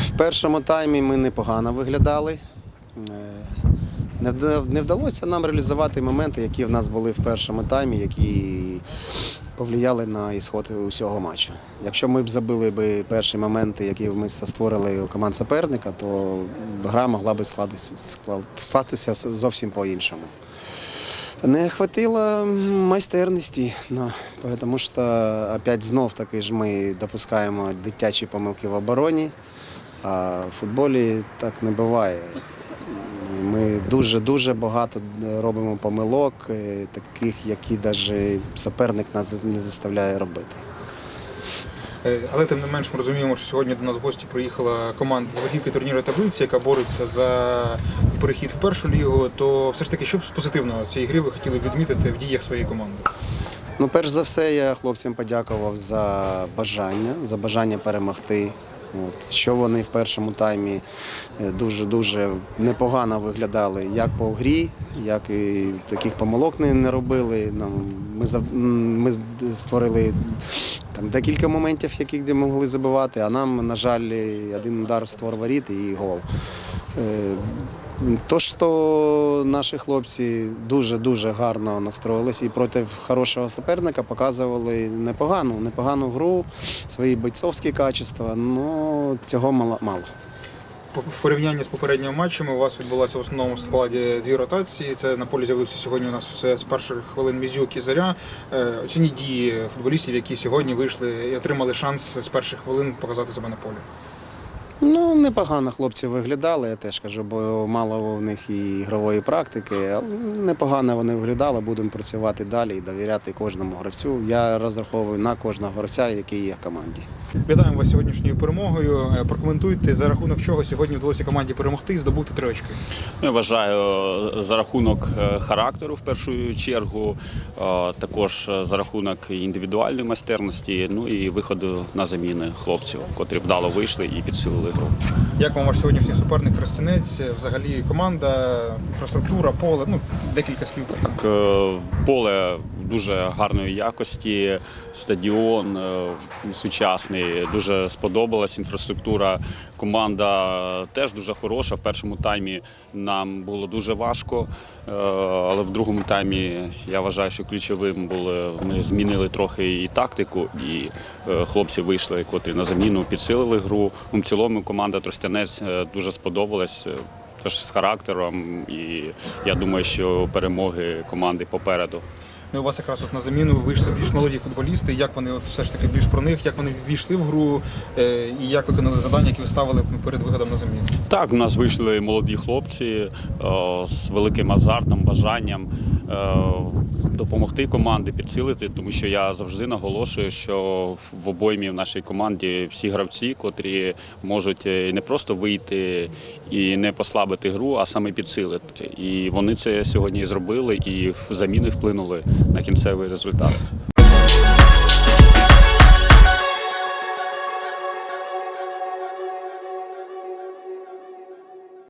в першому таймі ми непогано виглядали. Е, Не вдалося нам реалізувати моменти, які в нас були в першому таймі, які повлияли на ісход усього матчу. Якщо ми б забили б перші моменти, які ми створили у команд суперника, то гра могла б складатися, зовсім по-іншому. Не хватило майстерності, ну, тому що опять знов таки ж ми допускаємо дитячі помилки в обороні, а в футболі так не буває. Ми дуже-дуже багато робимо помилок, е, таких, які навіть суперник нас не заставляє робити. Е, Але тим не менш ми розуміємо, що сьогодні до нас в гості приїхала команда з верхівки турніру таблиці, яка бореться за перехід в першу лігу. То все ж таки, що б з позитивного цієї гри ви хотіли відмітити в діях своєї команди? Ну, перш за все, я хлопцям подякував за бажання, за бажання перемогти. От, що вони в першому таймі е, дуже-дуже непогано виглядали як по грі, як і таких помилок не, не робили. Ми, ми створили там, декілька моментів, де могли забивати, а нам, на жаль, один удар створ воріт і гол. То, що наші хлопці дуже-дуже гарно настроїлися і проти хорошого суперника показували непогану, непогану гру, свої бойцовські качества, але цього мало. В порівнянні з попередніми матчами у вас відбулося в основному складі дві ротації. Це на полі з'явився сьогодні у нас все з перших хвилин Мізюк і Заря. Е, Оцініть дії футболістів, які сьогодні вийшли і отримали шанс з перших хвилин показати себе на полі. Ну, непогано хлопці виглядали, я теж кажу, бо мало в них і ігрової практики, але непогано вони виглядали, будемо працювати далі і довіряти кожному гравцю. Я розраховую на кожного гравця, який є в команді. Вітаємо вас сьогоднішньою перемогою. Е, Прокоментуйте за рахунок чого сьогодні вдалося команді перемогти і здобути три очки. Я вважаю за рахунок е, характеру в першу чергу, е, також за рахунок індивідуальної майстерності, ну і виходу на заміни хлопців, котрі вдало вийшли і підсилили гру. Як вам ваш сьогоднішній суперник Тростянець? Взагалі команда, інфраструктура, поле, ну декілька слів. Так, Поле дуже гарної якості, стадіон е, сучасний, дуже сподобалась інфраструктура. Команда теж дуже хороша. В першому таймі нам було дуже важко, е, але в другому таймі я вважаю, що ключовим було ми змінили трохи і тактику, і е, хлопці вийшли, котрі на заміну підсилили гру. Ну, В цілому команда Тростянець дуже сподобалась. Теж з характером, і я думаю, що перемоги команди попереду. Ну, і у вас якраз от на заміну вийшли більш молоді футболісти. Як вони от все ж таки більш про них, як вони ввійшли в гру е, і як виконали завдання, які ви ставили перед виходом на заміну? Так, у нас вийшли молоді хлопці о, з великим азартом, бажанням е, допомогти команді, підсилити, тому що я завжди наголошую, що в обоймі в нашій команді всі гравці, котрі можуть е, не просто вийти і не послабити гру, а саме підсилити. І вони це сьогодні зробили, і заміни вплинули на кінцевий результат.